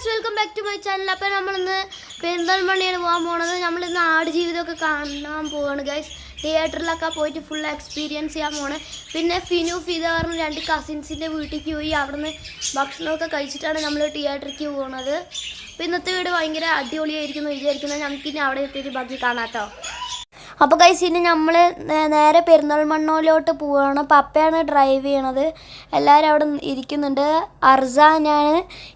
Guys welcome back to my channel. അപ്പോൾ നമ്മളിന്ന് പെരിന്തൽമണ്ണയാണ് പോകാൻ പോണത്. നമ്മളിന്ന് ആട് ജീവിതമൊക്കെ കാണാൻ പോവാണ് ഗൈസ്. തിയേറ്ററിലൊക്കെ പോയിട്ട് ഫുൾ എക്സ്പീരിയൻസ് ചെയ്യാൻ പോണ് പിന്നെ ഫിനു ഫിദ പറഞ്ഞ രണ്ട് കസിൻസിന്റെ വീട്ടിലേക്ക് പോയി അവിടുന്ന് ഭക്ഷണമൊക്കെ കഴിച്ചിട്ടാണ് നമ്മൾ തിയേറ്ററിലേക്ക് പോകുന്നത് അപ്പോൾ ഇന്നത്തെ വീട് ഭയങ്കര അടിപൊളിയായിരിക്കുന്നു വിചാരിക്കുന്നത് നമുക്കിനി അവിടെ എത്തിയിട്ട് ബാക്കി കാണാട്ടോ അപ്പോൾ കൈസ് ഇനി നമ്മൾ നേരെ പെരുന്തൽമണ്ണയിലോട്ട് പോവുകയാണ് പപ്പയാണ് ഡ്രൈവ് ചെയ്യണത്. എല്ലാവരും അവിടെ ഇരിക്കുന്നുണ്ട്. അർസ ഞാൻ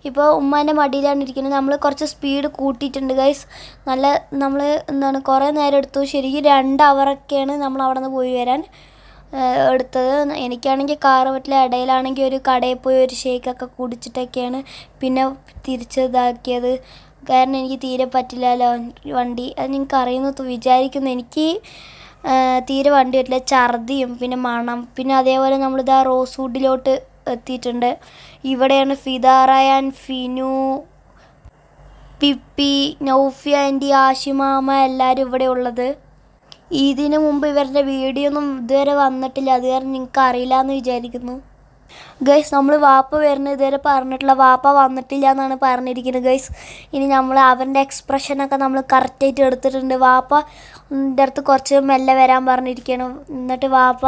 ഇപ്പോൾ ഉമ്മാന്റെ മടിയിലാണ് ഇരിക്കുന്നത്. നമ്മൾ കുറച്ച് സ്പീഡ് കൂട്ടിയിട്ടുണ്ട് ഗൈസ് നല്ല നമ്മൾ എന്താണ് കുറേ നേരം എടുത്തു. ശരിക്കും രണ്ട് അവറൊക്കെയാണ് നമ്മൾ അവിടെ നിന്ന് പോയി വരാൻ എടുത്തത്. എനിക്കാണെങ്കിൽ കാറ് പറ്റില്ല ഇടയിലാണെങ്കിൽ ഒരു കടയിൽ പോയി ഒരു ഷേക്കൊക്കെ കുടിച്ചിട്ടൊക്കെയാണ് പിന്നെ തിരിച്ചതാക്കിയത്. കാരണം എനിക്ക് തീരെ പറ്റില്ലല്ലോ വണ്ടി. അത് നിങ്ങൾക്ക് അറിയുന്ന വിചാരിക്കുന്നു. എനിക്ക് തീരെ വണ്ടി പറ്റില്ല. ഛർദിയും പിന്നെ മണം. പിന്നെ അതേപോലെ നമ്മളിതാ റോസ് വുഡിലോട്ട് എത്തിയിട്ടുണ്ട്. ഇവിടെയാണ് ഫിദാറയാൻ ഫിനു പിപ്പി നൗഫിയ ആന്റി ആഷിമാമ എല്ലാവരും ഇവിടെ ഉള്ളത്. ഇതിനു മുമ്പ് ഇവരുടെ വീഡിയോ ഒന്നും ഇതുവരെ വന്നിട്ടില്ല. അത് കാരണം നിങ്ങൾക്ക് അറിയില്ല എന്ന് വിചാരിക്കുന്നു. ഗൈസ് നമ്മൾ വാപ്പ വരുന്ന ഇതുവരെ പറഞ്ഞിട്ടില്ല വാപ്പ വന്നിട്ടില്ല എന്നാണ് പറഞ്ഞിരിക്കുന്നത്. ഗൈസ് ഇനി നമ്മൾ അവന്റെ എക്സ്പ്രഷനൊക്കെ നമ്മൾ കറക്റ്റായിട്ട് എടുത്തിട്ടുണ്ട്. വാപ്പ എന്റെ അടുത്ത് കുറച്ച് മെല്ലെ വരാൻ പറഞ്ഞിരിക്കണം എന്നിട്ട് വാപ്പ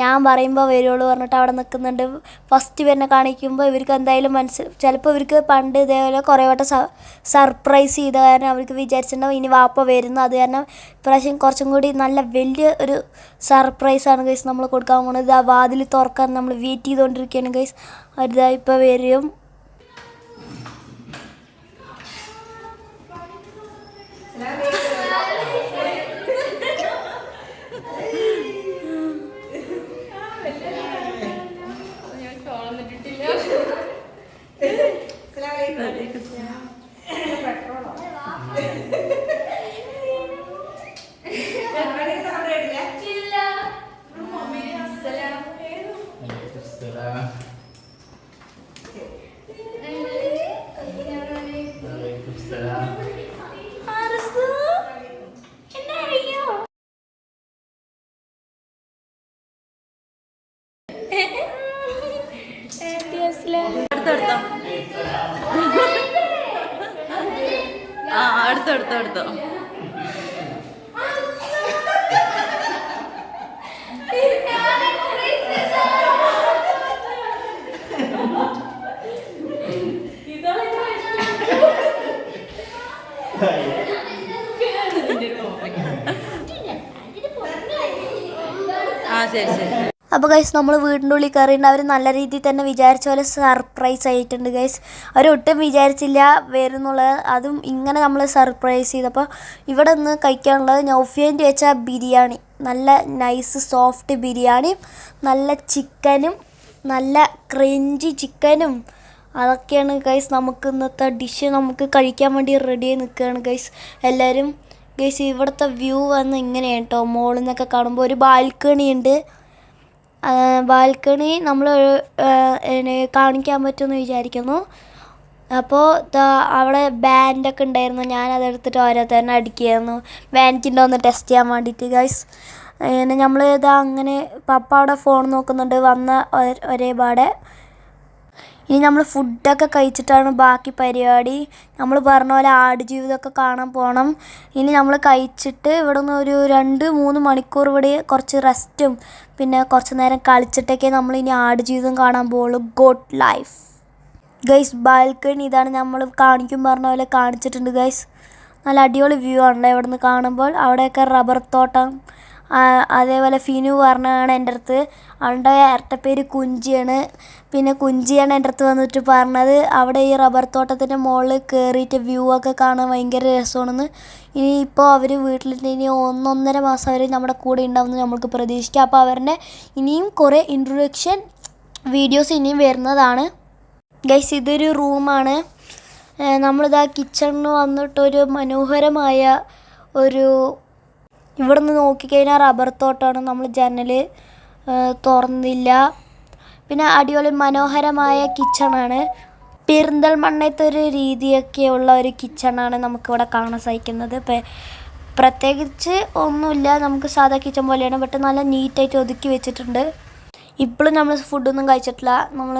ഞാൻ പറയുമ്പോൾ വരുള്ളൂ പറഞ്ഞിട്ട് അവിടെ നിൽക്കുന്നുണ്ട്. ഫസ്റ്റ് വരുന്ന കാണിക്കുമ്പോൾ ഇവർക്ക് എന്തായാലും മനസ്സിൽ ചിലപ്പോൾ ഇവർക്ക് പണ്ട് ഇതേപോലെ കുറേ വട്ടം സർപ്രൈസ് ചെയ്ത കാരണം അവർക്ക് വിചാരിച്ചിട്ടുണ്ടാവും ഇനി വാപ്പ വരുന്നു. അത് കാരണം ഇപ്രാവശ്യം കുറച്ചും കൂടി നല്ല വലിയ ഒരു സർപ്രൈസാണ് ഗൈസ് നമ്മൾ കൊടുക്കാൻ പോകുന്നത് ആ വാതിൽ തുറക്കാൻ നമ്മൾ വെയിറ്റ് ചെയ്തുകൊണ്ടിരിക്കുകയാണ് ഗൈസ് അവരിതാ ഇപ്പോൾ വരും. അടുത്തെടുത്തോ ആ അടുത്തെടുത്തോ എടുത്തോ ആ ശരി ശരി അപ്പോൾ ഗൈസ് നമ്മൾ വീടിന്റെ ഉള്ളിൽ കയറിയിട്ട് അവർ നല്ല രീതിയിൽ തന്നെ വിചാരിച്ച പോലെ സർപ്രൈസ് ആയിട്ടുണ്ട് ഗൈസ് അവർ ഒട്ടും വിചാരിച്ചില്ല വരുന്നുള്ളത്. അതും ഇങ്ങനെ നമ്മൾ സർപ്രൈസ് ചെയ്തപ്പോൾ ഇവിടെ നിന്ന് കഴിക്കാനുള്ളത് നൗഫിയന്റെ വെച്ച ബിരിയാണി. നല്ല നൈസ് സോഫ്റ്റ് ബിരിയാണിയും നല്ല ചിക്കനും നല്ല ക്രഞ്ചി ചിക്കനും അതൊക്കെയാണ് ഗൈസ് നമുക്ക് ഇന്നത്തെ ഡിഷ് നമുക്ക് കഴിക്കാൻ വേണ്ടി റെഡി ആയി നിൽക്കുകയാണ് ഗൈസ് എല്ലാവരും ഗൈസ് ഇവിടുത്തെ വ്യൂ വന്ന് ഇങ്ങനെയാണ് കേട്ടോ മോളിൽ നിന്നൊക്കെ കാണുമ്പോൾ ഒരു ബാൽക്കണി ഉണ്ട്. ബാൽക്കണി നമ്മൾ കാണിക്കാൻ പറ്റുമെന്ന് വിചാരിക്കുന്നു. അപ്പോൾ അവിടെ ബാൻഡൊക്കെ ഉണ്ടായിരുന്നു. ഞാൻ അതെടുത്തിട്ട് ഓരോരുത്തരനെ അടിക്കുകയായിരുന്നു. ബാൻഡിന്റെ ഒന്ന് ടെസ്റ്റ് ചെയ്യാൻ വേണ്ടിയിട്ട് ഗൈസ് നമ്മൾ ഇതാ അങ്ങനെ പപ്പ അവിടെ ഫോൺ നോക്കുന്നുണ്ട്. വന്ന ഒരേപാടെ. ഒരേ പാടെ ഇനി നമ്മൾ ഫുഡൊക്കെ കഴിച്ചിട്ടാണ് ബാക്കി പരിപാടി. നമ്മൾ പറഞ്ഞ പോലെ ആടുജീവിതമൊക്കെ കാണാൻ പോകണം ഇനി നമ്മൾ കഴിച്ചിട്ട് ഇവിടെ നിന്ന് ഒരു രണ്ട് മൂന്ന് മണിക്കൂർ ഇവിടെ കുറച്ച് റെസ്റ്റും പിന്നെ കുറച്ച് നേരം കളിച്ചിട്ടൊക്കെ നമ്മൾ ഇനി ആടുജീവിതം കാണാൻ പോകുള്ളൂ ഗോഡ് ലൈഫ് ഗൈസ് ബാൽക്കണി ഇതാണ് നമ്മൾ കാണിക്കും പറഞ്ഞ പോലെ കാണിച്ചിട്ടുണ്ട് ഗൈസ് നല്ല അടിപൊളി വ്യൂ ആണല്ലോ ഇവിടെ നിന്ന് കാണുമ്പോൾ. അവിടെയൊക്കെ റബ്ബർ തോട്ടം അതേപോലെ ഫിനു പറഞ്ഞാണ് എന്റെ അടുത്ത്. അവളുടെ പേര് കുഞ്ചിയാണ്. പിന്നെ കുഞ്ചിയാണ് എന്റെ അടുത്ത് വന്നിട്ട് പറഞ്ഞത് അവിടെ ഈ റബ്ബർ തോട്ടത്തിന്റെ മുകളിൽ കയറിയിട്ട് വ്യൂ ഒക്കെ കാണാൻ ഭയങ്കര രസമാണെന്ന്. ഇനി ഇപ്പോൾ അവർ വീട്ടിലിട്ട് ഇനി ഒന്നൊന്നര മാസം അവർ നമ്മുടെ കൂടെ ഉണ്ടാവുമെന്ന് നമ്മൾക്ക് പ്രതീക്ഷിക്കാം. അപ്പോൾ അവരുടെ ഇനിയും കുറേ ഇൻട്രൊഡക്ഷൻ വീഡിയോസ് ഇനിയും വരുന്നതാണ്. ഗൈസ് ഇതൊരു റൂമാണ് നമ്മളിതാ കിച്ചണിന് വന്നിട്ടൊരു മനോഹരമായ ഒരു ഇവിടെ നിന്ന് നോക്കിക്കഴിഞ്ഞാൽ റബ്ബർ തോട്ടമാണ് നമ്മൾ ജനൽ തുറന്നില്ല. പിന്നെ അടിപൊളി മനോഹരമായ കിച്ചണാണ് പെരിന്തൽമണ്ണത്തെ ഒരു രീതിയൊക്കെയുള്ള ഒരു കിച്ചണാണ് നമുക്കിവിടെ കാണാൻ സാധിക്കുന്നത്. പ്രത്യേകിച്ച് ഒന്നുമില്ല. നമുക്ക് സാധാ കിച്ചൺ പോലെയാണ്. ബട്ട് നല്ല നീറ്റായിട്ട് ഒതുക്കി വെച്ചിട്ടുണ്ട്. ഇപ്പോഴും നമ്മൾ ഫുഡൊന്നും കഴിച്ചിട്ടില്ല. നമ്മൾ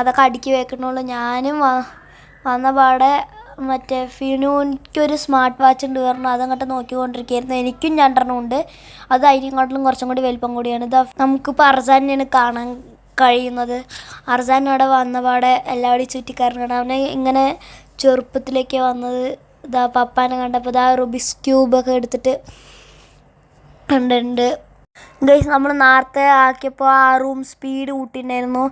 അതൊക്കെ അടുക്കി വെക്കണുള്ളൂ. ഞാനും വന്നപാടെ വന്ന പാടെ മറ്റേ ഒരു സ്മാർട്ട് വാച്ച് ഉണ്ട് പറഞ്ഞു അതങ്ങോട്ട് നോക്കിക്കൊണ്ടിരിക്കുകയായിരുന്നു. എനിക്കും രണ്ടെണ്ണം ഉണ്ട്. അത് അതിനെക്കാട്ടിലും കുറച്ചും കൂടി വലിപ്പം കൂടിയാണ്. ഇത് നമുക്കിപ്പോൾ അർജാനെയാണ് കാണാൻ കഴിയുന്നത്. അർജാൻ അവിടെ വന്ന പാടെ എല്ലാവരുടെയും ചുറ്റിക്കറങ്ങണം. അവനെ ഇങ്ങനെ ചെറുപ്പത്തിലേക്ക് വന്നത് ഇതാ പപ്പാനെ കണ്ടപ്പോൾ ഇതാ റുബിസ് ക്യൂബൊക്കെ എടുത്തിട്ട് ഉണ്ട് ഗൈസ് നമ്മൾ നേരത്തെ ആക്കിയപ്പോൾ ആ റൂം സ്പീഡ് കൂട്ടിയിട്ടുണ്ടായിരുന്നു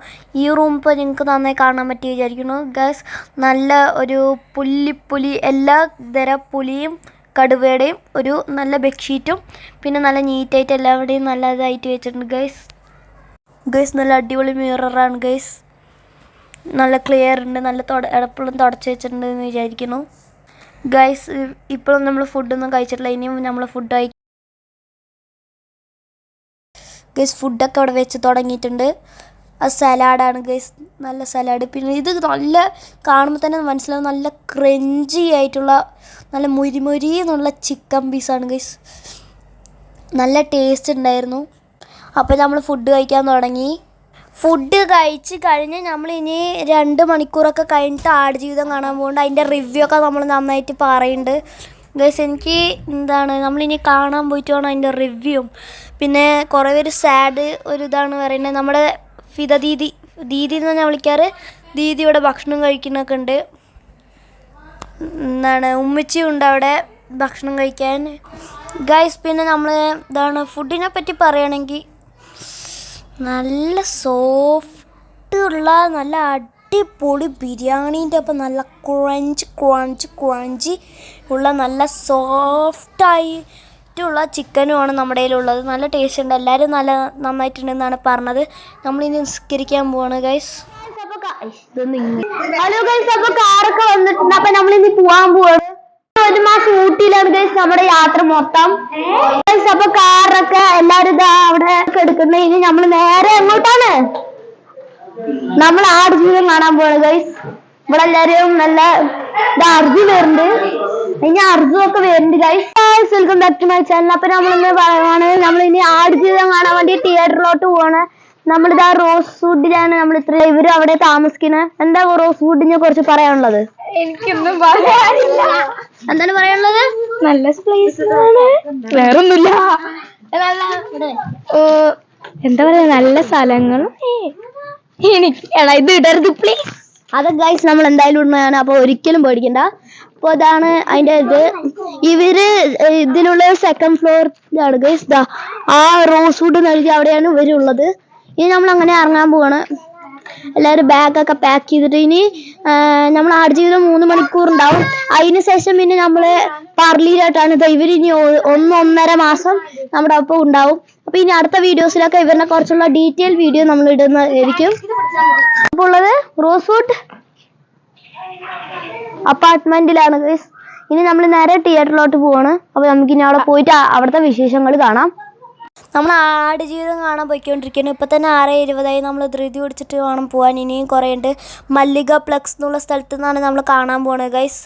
ഈ റൂം ഇപ്പോൾ നിങ്ങൾക്ക് നന്നായി കാണാൻ പറ്റി വിചാരിക്കുന്നു. ഗൈസ് നല്ല ഒരു പുല്ലിപ്പുലി എല്ലാ തര പുലിയും കടുവയുടെയും ഒരു നല്ല ബെഡ്ഷീറ്റും പിന്നെ നല്ല നീറ്റായിട്ട് എല്ലാവരുടെയും നല്ല ഇതായിട്ട് വെച്ചിട്ടുണ്ട് ഗൈസ് ഗൈസ് നല്ല അടിപൊളി മിററാണ് ഗൈസ് നല്ല ക്ലിയർ ഉണ്ട് നല്ല തുട എപ്പോഴും തുടച്ച് വെച്ചിട്ടുണ്ട് എന്ന് വിചാരിക്കുന്നു. ഗൈസ് ഇപ്പോഴും നമ്മൾ ഫുഡൊന്നും കഴിച്ചിട്ടില്ല ഇനിയും നമ്മൾ ഫുഡ് കഴി ഗൈസ് ഫുഡൊക്കെ അവിടെ വെച്ച് തുടങ്ങിയിട്ടുണ്ട്. അത് സലാഡാണ് ഗൈസ് നല്ല സലാഡ് പിന്നെ ഇത് നല്ല കാണുമ്പോൾ തന്നെ മനസ്സിലാവും നല്ല ക്രഞ്ചി ആയിട്ടുള്ള നല്ല മുരിമുരി എന്നുള്ള ചിക്കൻ പീസാണ് ഗൈസ് നല്ല ടേസ്റ്റ് ഉണ്ടായിരുന്നു. അപ്പോൾ നമ്മൾ ഫുഡ് കഴിക്കാൻ തുടങ്ങി. ഫുഡ് കഴിച്ച് കഴിഞ്ഞ് നമ്മൾ ഇനി രണ്ട് മണിക്കൂറൊക്കെ കഴിഞ്ഞിട്ട് ആടുജീവിതം കാണാൻ പോകുന്നുണ്ട് അതിന്റെ റിവ്യൂ ഒക്കെ നമ്മൾ നന്നായിട്ട് പറയുന്നുണ്ട്. ഗൈസ് എനിക്ക് എന്താണ് നമ്മളിനി കാണാൻ പോയിട്ട് വേണം അതിന്റെ റിവ്യൂവും പിന്നെ കുറേ പേര് സാഡ് ഒരു ഇതാണ് പറയുന്നത്. നമ്മുടെ ഫിത ദീദി ദീദി എന്ന് ഞാൻ വിളിക്കാറ്? ദീദി ഇവിടെ ഭക്ഷണം കഴിക്കുന്നൊക്കെ ഉണ്ട്. എന്താണ് ഉമ്മച്ചി ഉണ്ട് അവിടെ ഭക്ഷണം കഴിക്കാൻ. ഗൈസ് പിന്നെ നമ്മൾ ഇതാണ് ഫുഡിനെ പറ്റി പറയുകയാണെങ്കിൽ നല്ല സോഫ്റ്റ് ഉള്ള നല്ല അടിപൊളി ബിരിയാണീന്റെ ഒപ്പം നല്ല ക്രഞ്ച് ക്രഞ്ച് ക്രഞ്ചി ഉള്ള നല്ല സോഫ്റ്റായിട്ടുള്ള ചിക്കനുമാണ് നമ്മുടെ കയ്യിലുള്ളത്. നല്ല ടേസ്റ്റ് ഉണ്ട്. എല്ലാവരും നല്ല നന്നായിട്ടുണ്ടെന്നാണ് പറഞ്ഞത്. നമ്മളിനി നിസ്കരിക്കാൻ പോവാണ് ഗൈസ് ഹലോ ഗൈസ് അപ്പൊ കാറൊക്കെ വന്നിട്ടുണ്ട്. അപ്പൊ നമ്മളിനി പോവാൻ പോവാണ്. ഒരു മാസം ഊട്ടിയിലാണ് ഗൈസ് നമ്മുടെ യാത്ര മൊത്തം. ഗൈസ് അപ്പൊ കാറൊക്കെ എല്ലാരും ഇതാ അവിടെ എടുക്കുന്നത്. ഇനി നമ്മൾ നേരെ എങ്ങോട്ടാണ്? നമ്മൾ ആടുജീവിതം കാണാൻ പോവാണ് ഗൈസ് ഇവിടെ എല്ലാരും നല്ല ഇത് അർജി വരുന്നുണ്ട്. ഇനി അർജു ഒക്കെ വരുന്നുണ്ട് guys welcome back to my channel അപ്പൊ നമ്മളിന്ന് പറയുവാണ് നമ്മൾ ഇനി ആടുജീവിതം കാണാൻ വേണ്ടി തിയേറ്ററിലോട്ട് പോവാണ്. നമ്മളിതാ റോസ് വുഡിലാണ് നമ്മൾ ഇത്ര ഇവരും അവിടെ താമസിക്കുന്നത് എന്താ റോസ് ഫുഡിനെ കുറിച്ച് പറയാനുള്ളത്? എനിക്കൊന്നും പറയാനില്ല. എന്താണ് പറയാനുള്ളത്? നല്ല പ്ലേസ് വേറൊന്നുമില്ല. എന്താ പറയാ നല്ല സ്ഥലങ്ങളും. എനിക്ക് എടാ ഇത് ഇടരുത് പ്ലീസ് അത് ഗൈസ് നമ്മൾ എന്തായാലും ഉണ്മയാണ്. അപ്പൊ ഒരിക്കലും പേടിക്കണ്ട. അപ്പൊ അതാണ് അതിന്റെ ഇത്. ഇവർ ഇതിലുള്ള സെക്കൻഡ് ഫ്ലോറിലാണ് ഗൈസ് ദാ ആ റോസ് വുഡ് നൽകി അവിടെയാണ് ഇവരുള്ളത് ഇനി നമ്മൾ അങ്ങനെ ഇറങ്ങാൻ പോവാണ്. എല്ലാവരും ബാഗൊക്കെ പാക്ക് ചെയ്തിട്ട് ഇനി നമ്മൾ ആടുജീവിതം മൂന്ന് മണിക്കൂർ ഉണ്ടാവും. അതിന് ശേഷം പിന്നെ നമ്മൾ പാർലിയിലായിട്ടാണ് ഇത് ഇവർ ഇനി ഒന്ന് ഒന്നര മാസം നമ്മുടെ ഒപ്പം ഉണ്ടാവും. അപ്പൊ ഇനി അടുത്ത വീഡിയോസിലൊക്കെ ഇവരുടെ കുറച്ചുള്ള ഡീറ്റെയിൽ വീഡിയോ നമ്മൾ ഇടുന്നതായിരിക്കും അപ്പോൾ ഉള്ളത് റോസ്വുഡ്. അപ്പാർട്ട്മെന്റിലാണ് guys. ഇനി നമ്മൾ നേരെ തിയേറ്ററിലോട്ട് പോവാണ്. അപ്പൊ നമുക്ക് ഇനി അവിടെ പോയിട്ട് അവിടത്തെ വിശേഷങ്ങൾ കാണാം. നമ്മൾ ആട് ജീവിതം കാണാൻ പോയിക്കൊണ്ടിരിക്കുന്നു ഇപ്പം തന്നെ ആറ് ഇരുപതായി നമ്മൾ ധൃതി പിടിച്ചിട്ട് വേണം പോകാൻ ഇനിയും കുറേ ഉണ്ട് മല്ലിക പ്ലക്സ് എന്നുള്ള സ്ഥലത്തു നിന്നാണ് നമ്മൾ കാണാൻ പോണത് ഗൈസ്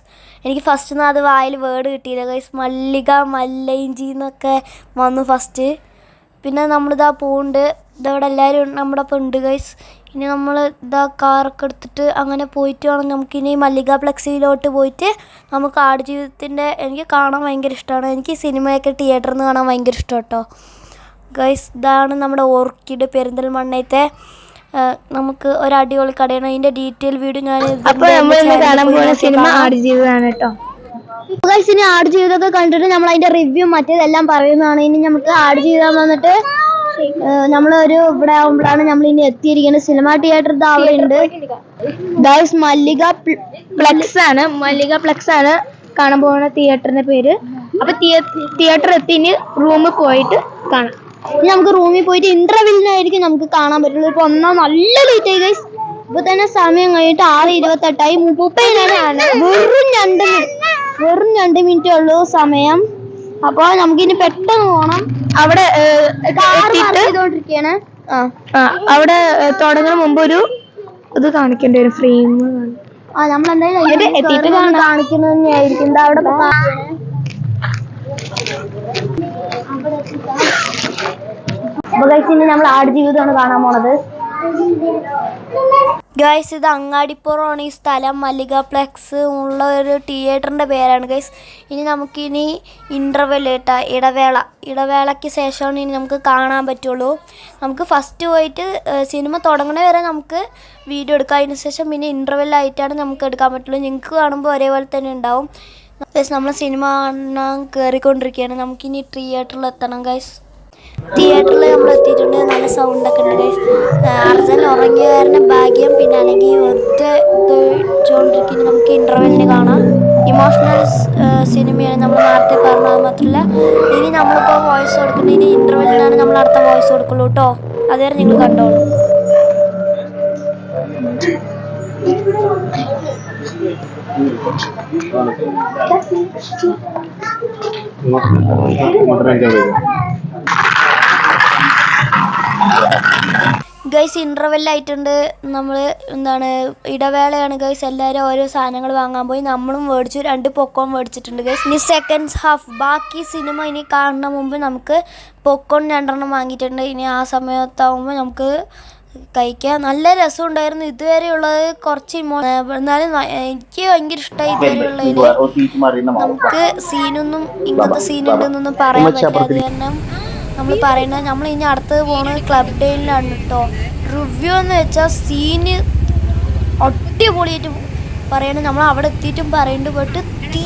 എനിക്ക് ഫസ്റ്റ് നിന്ന് അത് വായിൽ വേർഡ് കിട്ടിയില്ല ഗൈസ് മല്ലിക മല്ലയിഞ്ചി എന്നൊക്കെ വന്നു ഫസ്റ്റ് പിന്നെ നമ്മളിതാ പോകുന്നുണ്ട് ഇതവിടെ എല്ലാവരും നമ്മുടെ ഒപ്പം ഉണ്ട് ഗൈസ് ഇനി നമ്മൾ ഇതാ കാറൊക്കെ എടുത്തിട്ട് അങ്ങനെ പോയിട്ട് വേണം നമുക്കിനി മല്ലിക ഫ്ലെക്സിയിലോട്ട് പോയിട്ട് നമുക്ക് ആടുജീവിതത്തിന്റെ എനിക്ക് കാണാൻ ഭയങ്കര ഇഷ്ടമാണ് എനിക്ക് സിനിമയൊക്കെ തിയേറ്ററിൽ നിന്ന് കാണാൻ ഭയങ്കര ഇഷ്ടം കേട്ടോ ഗൈസ് ഇതാണ് നമ്മുടെ ഓർക്കിഡ് പെരിന്തൽമണ്ണയത്തെ നമുക്ക് ഒരു അടിപൊളി കടയാണ്. അതിന്റെ ഡീറ്റെയിൽ വീഡിയോ ഞാൻ സിനിമ ആടുജീവിതമാണ് കേട്ടോ. ഗൈസ് ഇനി ആടുജീവിതമൊക്കെ കണ്ടിട്ട് നമ്മൾ അതിന്റെ റിവ്യൂ മറ്റേതെല്ലാം പറയുന്നതാണ്. ഇനി നമുക്ക് ആടുജീവിതം വന്നിട്ട് നമ്മൾ ഒരു ഇവിടെ ആവുമ്പോഴാണ് നമ്മൾ ഇനി എത്തിയിരിക്കുന്നത് സിനിമ തിയേറ്റർ അവിടെ ഉണ്ട്. മല്ലിക പ്ലക്സ് ആണ്. മല്ലിക പ്ലക്സ് ആണ് കാണാൻ പോകുന്ന തിയേറ്ററിന്റെ പേര്. അപ്പൊ തിയേറ്റർ എത്തി ഇനി റൂമിൽ പോയിട്ട് കാണാം. ഇനി നമുക്ക് റൂമിൽ പോയിട്ട് ഇന്റർവെല്ലിനായിരിക്കും നമുക്ക് കാണാൻ പറ്റുള്ളൂ. ഇപ്പൊ ഒന്നാം നല്ല ലേറ്റ് ആയി ഇപ്പൊ തന്നെ സമയം കഴിഞ്ഞിട്ട് ആറ് ഇരുപത്തെട്ടായി. മുപ്പതിനാണ് വെറും രണ്ട് വെറും രണ്ട് മിനിറ്റേ ഉള്ളൂ സമയം. അപ്പൊ നമുക്കിനി പെട്ടെന്ന് പോണം. അവിടെ ചെയ്തോണ്ടിരിക്കാണ് അവിടെ തുടങ്ങുന്ന മുമ്പ് ഒരു ഇത് കാണിക്കേണ്ടി വരും ഫ്രെയിം ആ നമ്മൾ എന്തായാലും എത്തിയിട്ട് കാണിക്കുന്നത് തന്നെയായിരിക്കും ദാ അവിടെ നമ്മൾ ആടുജീവിതമാണ് കാണാൻ പോണത്. ഗൈസ് ഇത് അങ്ങാടിപ്പുറമാണ്. ഈ സ്ഥലം മല്ലിക പ്ലെക്സ് ഉള്ള ഒരു തിയേറ്ററിന്റെ പേരാണ് ഗൈസ് ഇനി നമുക്കിനി ഇന്റർവെൽ കേട്ട ഇടവേള. ഇടവേളയ്ക്ക് ശേഷമാണ് ഇനി നമുക്ക് കാണാൻ പറ്റുള്ളൂ. നമുക്ക് ഫസ്റ്റ് പോയിട്ട് സിനിമ തുടങ്ങണ വരെ നമുക്ക് വീഡിയോ എടുക്കാം. അതിന് ശേഷം പിന്നെ ഇന്റർവെല്ലായിട്ടാണ് നമുക്ക് എടുക്കാൻ പറ്റുള്ളൂ. നിങ്ങൾക്ക് കാണുമ്പോൾ ഒരേപോലെ തന്നെ ഉണ്ടാവും. ഗൈസ് നമ്മൾ സിനിമ കാണാൻ കയറിക്കൊണ്ടിരിക്കുകയാണ് നമുക്കിനി തിയേറ്ററിൽ എത്തണം ഗൈസ് തിയേറ്ററിൽ നമ്മൾ എത്തിയിട്ടുണ്ട് നല്ല സൗണ്ടൊക്കെ ഉണ്ട് അർജൻ ഉറങ്ങിയ കാരണം ഭാഗ്യം പിന്നെ അല്ലെങ്കിൽ വെറുതെ ചോണ്ടിരിക്കുന്നത് നമുക്ക് ഇന്റർവെല്ലിന് കാണാം ഇമോഷണൽ സിനിമയാണ് നമ്മൾ നേരത്തെ പറഞ്ഞത് മാത്രമല്ല ഇനി നമ്മളിപ്പോൾ വോയിസ് കൊടുക്കുന്നത് ഇനി ഇന്റർവെല്ലിനാണ് നമ്മൾ അടുത്ത വോയിസ് കൊടുക്കുള്ളൂ കേട്ടോ അതുവരെ നിങ്ങൾ കണ്ടോളൂ ഗൈസ് ആയിട്ടുണ്ട്. നമ്മൾ എന്താണ് ഇടവേളയാണ് ഗൈസ് എല്ലാവരും ഓരോ സാധനങ്ങൾ വാങ്ങാൻ പോയി. നമ്മളും മേടിച്ചു. രണ്ട് പൊക്കോൺ മേടിച്ചിട്ടുണ്ട് ഗൈസ് ഇനി സെക്കൻഡ്സ് ഹാഫ് ബാക്കി സിനിമ ഇനി കാണുന്ന മുമ്പ് നമുക്ക് പൊക്കോൺ രണ്ടെണ്ണം വാങ്ങിയിട്ടുണ്ട്. ഇനി ആ സമയത്താവുമ്പോൾ നമുക്ക് കഴിക്കാൻ നല്ല രസമുണ്ടായിരുന്നു. ഇതുവരെയുള്ളത് കുറച്ച് ഇമോ എന്നാലും എനിക്ക് ഭയങ്കര ഇഷ്ടമായി ഇതുവരെയുള്ളതിൽ നമുക്ക് സീനൊന്നും ഇങ്ങനത്തെ സീനുണ്ടെന്നൊന്നും പറയാൻ പറ്റില്ല. അത് കാരണം നമ്മൾ പറയുന്നത് നമ്മൾ ഇനി അടുത്തത് പോണത് ക്ലബ് ഡേയിലാണ് കേട്ടോ റിവ്യൂ എന്ന് വെച്ചാൽ സീന് അടിപൊളിയായിട്ട് പറയണത് നമ്മൾ അവിടെ എത്തിയിട്ടും പറയുന്നുണ്ട് പോയിട്ട് തീ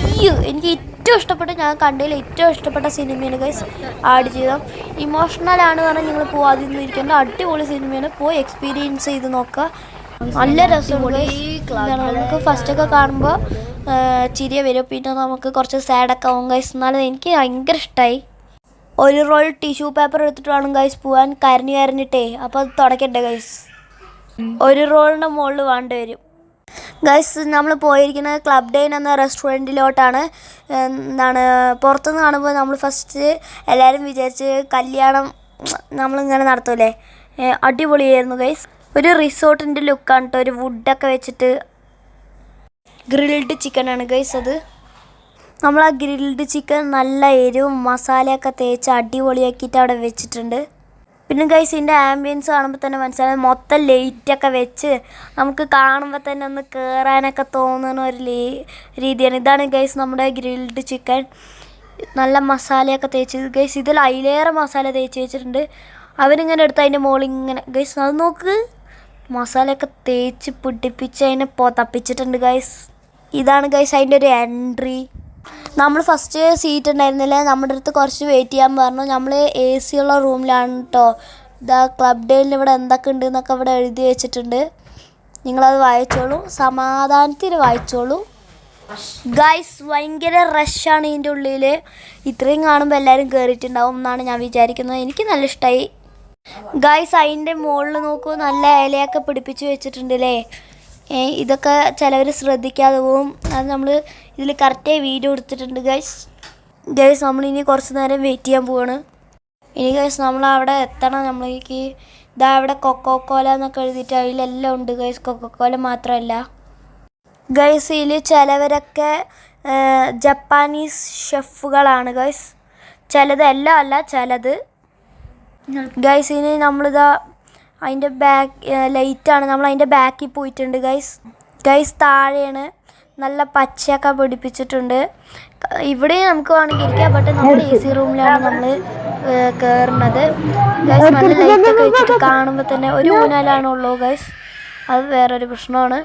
എനിക്ക് ഏറ്റവും ഇഷ്ടപ്പെട്ട ഞാൻ കണ്ടതിൽ ഏറ്റവും ഇഷ്ടപ്പെട്ട സിനിമയാണ് ഗൈസ് ആഡ് ചെയ്താൽ ഇമോഷണൽ ആണ് പറഞ്ഞാൽ നിങ്ങൾ പോവാതിരുന്ന് ഇരിക്കേണ്ട. അടിപൊളി സിനിമയാണ്. പോയി എക്സ്പീരിയൻസ് ചെയ്ത് നോക്കുക നല്ല രസമുണ്ട് നമുക്ക് ഫസ്റ്റൊക്കെ കാണുമ്പോൾ ചിരിയ വരും. പിന്നെ നമുക്ക് കുറച്ച് സാഡൊക്കെ ആവും ഗൈസ് എന്നാലും എനിക്ക് ഭയങ്കര ഇഷ്ടമായി ഒരു റോൾ ടിഷ്യൂ പേപ്പർ എടുത്തിട്ട് വേണം ഗൈസ് പോവാൻ. കരഞ്ഞു കരഞ്ഞിട്ടേ. അപ്പോൾ അത് തുടക്കണ്ടേ ഗൈസ് ഒരു റോളിന്റെ മുകളിൽ വേണ്ടി വരും. ഗൈസ് നമ്മൾ പോയിരിക്കുന്നത് ക്ലബ് ഡെയിൻ എന്ന റെസ്റ്റോറന്റിലോട്ടാണ് എന്താണ് പുറത്തുനിന്ന് കാണുമ്പോൾ നമ്മൾ ഫസ്റ്റ് എല്ലാവരും വിചാരിച്ച് കല്യാണം നമ്മളിങ്ങനെ നടത്തൂലേ? അടിപൊളിയായിരുന്നു ഗൈസ് ഒരു റിസോർട്ടിന്റെ ലുക്കാണ് കേട്ടോ ഒരു വുഡൊക്കെ വെച്ചിട്ട് ഗ്രിൽഡ് ചിക്കനാണ് ഗൈസ് അത്. നമ്മൾ ആ ഗ്രിൽഡ് ചിക്കൻ നല്ല എരിവും മസാലയൊക്കെ തേച്ച് അടിപൊളിയാക്കിയിട്ട് അവിടെ വെച്ചിട്ടുണ്ട്. പിന്നെ ഗൈസ് ഇതിന്റെ ആംബിയൻസ് കാണുമ്പോൾ തന്നെ മനസ്സിലായി മൊത്തം ലൈറ്റൊക്കെ വെച്ച് നമുക്ക് കാണുമ്പോൾ തന്നെ ഒന്ന് കയറാനൊക്കെ തോന്നുന്ന ഒരു രീതിയാണ്. ഇതാണ് ഗൈസ് നമ്മുടെ ഗ്രിൽഡ് ചിക്കൻ. നല്ല മസാലയൊക്കെ തേച്ച്. ഗൈസ് ഇതിൽ അതിലേറെ മസാല തേച്ച് വെച്ചിട്ടുണ്ട്. അവരിങ്ങനെ എടുത്ത് അതിന്റെ മുകളിൽ ഇങ്ങനെ ഗൈസ് അത് നോക്ക്. മസാലയൊക്കെ തേച്ച് പിടിപ്പിച്ച് അതിനെ പൊതപ്പിച്ചിട്ടുണ്ട് ഗൈസ് ഇതാണ് ഗൈസ് അതിന്റെ ഒരു എൻട്രി നമ്മൾ ഫസ്റ്റ് സീറ്റ് ഉണ്ടായിരുന്നില്ല നമ്മുടെ അടുത്ത് കുറച്ച് വെയിറ്റ് ചെയ്യാൻ പറഞ്ഞു. നമ്മൾ എ സി ഉള്ള റൂമിലാണ് കേട്ടോ ഇതാ ക്ലബ് ഡേയിൽ ഇവിടെ എന്തൊക്കെ ഉണ്ട് എന്നൊക്കെ ഇവിടെ എഴുതി വെച്ചിട്ടുണ്ട്. നിങ്ങളത് വായിച്ചോളൂ. സമാധാനത്തിൽ വായിച്ചോളൂ. ഗൈസ് ഭയങ്കര റഷാണ് ഇതിന്റെ ഉള്ളിൽ ഇത്രയും കാണുമ്പോൾ എല്ലാവരും കയറിയിട്ടുണ്ടാവും എന്നാണ് ഞാൻ വിചാരിക്കുന്നത്. എനിക്ക് നല്ല ഇഷ്ടമായി ഗൈസ് അതിന്റെ മുകളിൽ നോക്കൂ. നല്ല ഇലയൊക്കെ പിടിപ്പിച്ച് വെച്ചിട്ടുണ്ടല്ലേ ഏ, ഇതൊക്കെ ചിലവർ ശ്രദ്ധിക്കാതെ പോവും അത് നമ്മൾ ഇതിൽ കറക്റ്റായി വീഡിയോ എടുത്തിട്ടുണ്ട് ഗൈസ് ഗൈസ് നമ്മളിനി കുറച്ച് നേരം വെയിറ്റ് ചെയ്യാൻ പോവാണ്. ഇനി ഗൈസ് നമ്മൾ അവിടെ എത്തണം. നമ്മളേക്ക് ഇതാ അവിടെ കൊക്കോ കോല എന്നൊക്കെ എഴുതിയിട്ട് അതിലെല്ലാം ഉണ്ട് ഗൈസ് കൊക്കോ കോല മാത്രമല്ല ഗൈസ് ഇതിൽ ചിലവരൊക്കെ ജപ്പാനീസ് ഷെഫുകളാണ് ഗൈസ് ചിലത് എല്ലാം അല്ല ചിലത്. ഗൈസ് ഇനി നമ്മളിതാ അതിന്റെ ബാക്ക് ലൈറ്റാണ് നമ്മൾ അതിന്റെ ബാക്കിൽ പോയിട്ടുണ്ട് ഗൈസ് ഗൈസ് താഴെയാണ്. നല്ല പച്ചയൊക്കെ പിടിപ്പിച്ചിട്ടുണ്ട്. ഇവിടെ നമുക്ക് വേണമെങ്കിൽ ഇരിക്കാം. ബട്ട് നമ്മൾ എ സി റൂമിലാണ് നമ്മൾ കയറുന്നത് ഗൈസ് നല്ല ലൈറ്റൊക്കെ വെച്ചിട്ട് കാണുമ്പോൾ തന്നെ ഒരു ഊനാലാണുള്ളൂ ഗൈസ് അത് വേറൊരു പ്രശ്നമാണ്.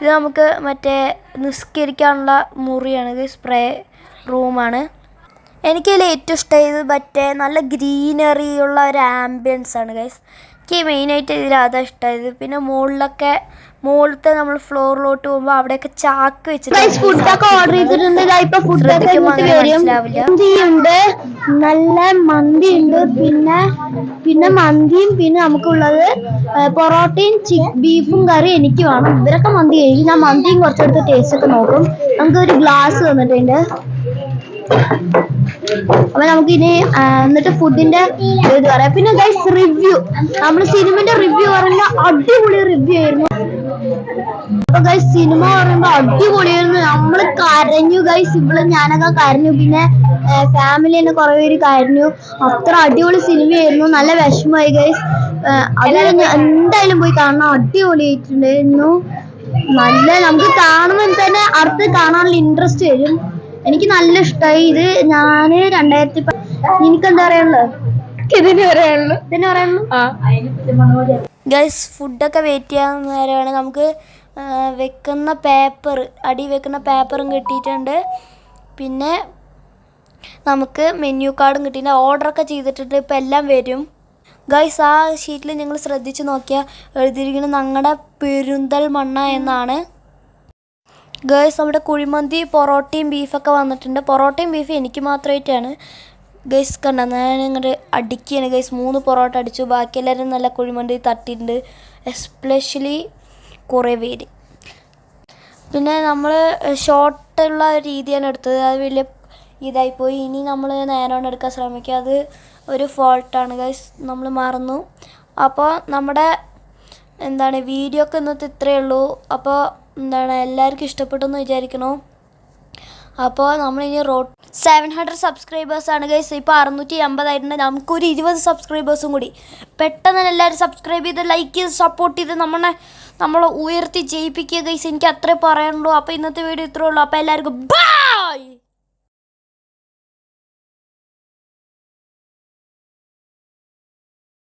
ഇത് നമുക്ക് മറ്റേ നിസ്കരിക്കാനുള്ള മുറിയാണ് ഗൈസ് സ്പ്രേ റൂമാണ് എനിക്കതിൽ ഏറ്റവും ഇഷ്ടമായത് മറ്റേ നല്ല ഗ്രീനറിയുള്ള ഒരു ആംബിയൻസ് ആണ് ഗൈസ് എനിക്ക് മെയിനായിട്ട് ഇതിൽ അതാ ഇഷ്ടമായത് പിന്നെ മുകളിലൊക്കെ മുകളിലത്തെ നമ്മൾ ഫ്ലോറിലോട്ട് പോകുമ്പോൾ അവിടെയൊക്കെ ചാക്ക് വെച്ചിട്ട് ഫുഡൊക്കെ ഓർഡർ ചെയ്തിട്ടുണ്ട്. നല്ല മന്തി ഉണ്ട് പിന്നെ പിന്നെ മന്തിയും പിന്നെ നമുക്കുള്ളത് പൊറോട്ടയും ബീഫും കറി എനിക്ക് വേണം. ഇവരൊക്കെ മന്തി കഴിക്കും. ഞാൻ മന്തിയും കുറച്ചെടുത്ത് ടേസ്റ്റ് ഒക്കെ നോക്കും. നമുക്ക് ഒരു ഗ്ലാസ് തന്നിട്ടുണ്ട്. അപ്പൊ നമുക്ക് ഇനി എന്നിട്ട് ഫുഡിന്റെ ഇത് പറയാം. പിന്നെ ഗൈസ് റിവ്യൂ നമ്മൾ സിനിമന്റെ റിവ്യൂ പറയുന്ന അടിപൊളി റിവ്യൂ ആയിരുന്നു. അപ്പൊ ഗൈസ് സിനിമ പറയുമ്പോ അടിപൊളിയായിരുന്നു. നമ്മൾ കരഞ്ഞു ഗൈസ് ഇവിടെ ഞാനൊക്കെ കരഞ്ഞു. പിന്നെ ഫാമിലി തന്നെ കുറെ പേര് കരഞ്ഞു. അത്ര അടിപൊളി സിനിമയായിരുന്നു നല്ല വിഷമമായി ഗൈസ് അത് ഞാൻ എന്തായാലും പോയി കാണണം. അടിപൊളി അടിപൊളിയായിട്ടുണ്ടായിരുന്നു നല്ല നമുക്ക് കാണുമ്പോൾ തന്നെ അടുത്ത് കാണാനുള്ള ഇൻട്രസ്റ്റ് വരും. എനിക്ക് നല്ല ഇഷ്ടമായി ഇത് ഞാൻ രണ്ടായിരത്തി പ- നിനക്ക് എന്താ പറയാനുള്ളത് ഇതിന് പറയാനുള്ളൂ. ഇതിന് പറയാനുള്ളൂ? ഗൈസ് ഫുഡൊക്കെ വെയിറ്റ് ചെയ്യാൻ നേരമാണ് നമുക്ക് വെക്കുന്ന പേപ്പർ അടി വെക്കുന്ന പേപ്പറും കിട്ടിയിട്ടുണ്ട്. പിന്നെ നമുക്ക് മെനു കാർഡും കിട്ടിയിട്ടുണ്ട് ഓർഡറൊക്കെ ചെയ്തിട്ടുണ്ട്. ഇപ്പം എല്ലാം വരും. ഗൈസ് ആ ഷീറ്റിൽ നിങ്ങൾ ശ്രദ്ധിച്ച് നോക്കിയാൽ എഴുതിയിരിക്കുന്നത് ഞങ്ങളുടെ പെരുന്തൽമണ്ണ എന്നാണ്. ഗേൾസ് നമ്മുടെ കുഴിമന്തി പൊറോട്ടയും ബീഫൊക്കെ വന്നിട്ടുണ്ട്. പൊറോട്ടയും ബീഫും എനിക്ക് മാത്രമായിട്ടാണ്. ഗൈസ് കണ്ട? ഞാൻ ഇങ്ങോട്ട് അടിക്കുകയാണ് ഗൈസ് മൂന്ന് പൊറോട്ട അടിച്ചു. ബാക്കി എല്ലാവരും നല്ല കുഴിമന്തി തട്ടിയിട്ടുണ്ട്. എസ്പെഷ്യലി കുറേ പേര്. പിന്നെ നമ്മൾ ഷോർട്ടുള്ള രീതിയാണ് എടുത്തത്. അത് വലിയ ഇതായിപ്പോയി. ഇനി നമ്മൾ നേരോണ്ട് എടുക്കാൻ ശ്രമിക്കുക. അത് ഒരു ഫോൾട്ടാണ് ഗൈസ് നമ്മൾ മറന്നു. അപ്പോൾ നമ്മുടെ എന്താണ് വീഡിയോ ഒക്കെ ഇന്നത്തെ ഇത്രയേ ഉള്ളൂ. അപ്പോൾ എന്താണ് എല്ലാവർക്കും ഇഷ്ടപ്പെട്ടെന്ന് വിചാരിക്കണു. അപ്പോൾ നമ്മളിനി റോഡ് സെവൻ ഹൺഡ്രഡ് സബ്സ്ക്രൈബേഴ്സ് ആണ് ഗൈസ് ഇപ്പോൾ അറുന്നൂറ്റി അമ്പതായിട്ടുണ്ട് നമുക്കൊരു ഇരുപത് സബ്സ്ക്രൈബേഴ്സും കൂടി. പെട്ടെന്ന് തന്നെ എല്ലാവരും സബ്സ്ക്രൈബ് ചെയ്ത് ലൈക്ക് ചെയ്ത് സപ്പോർട്ട് ചെയ്ത് നമ്മളെ നമ്മളെ ഉയർത്തി ജയിപ്പിക്കുക ഗൈസ് എനിക്ക് അത്രേ പറയാനുള്ളൂ. അപ്പോൾ ഇന്നത്തെ വീഡിയോ ഇത്രേ ഉള്ളൂ. അപ്പോൾ എല്ലാവർക്കും ബൈ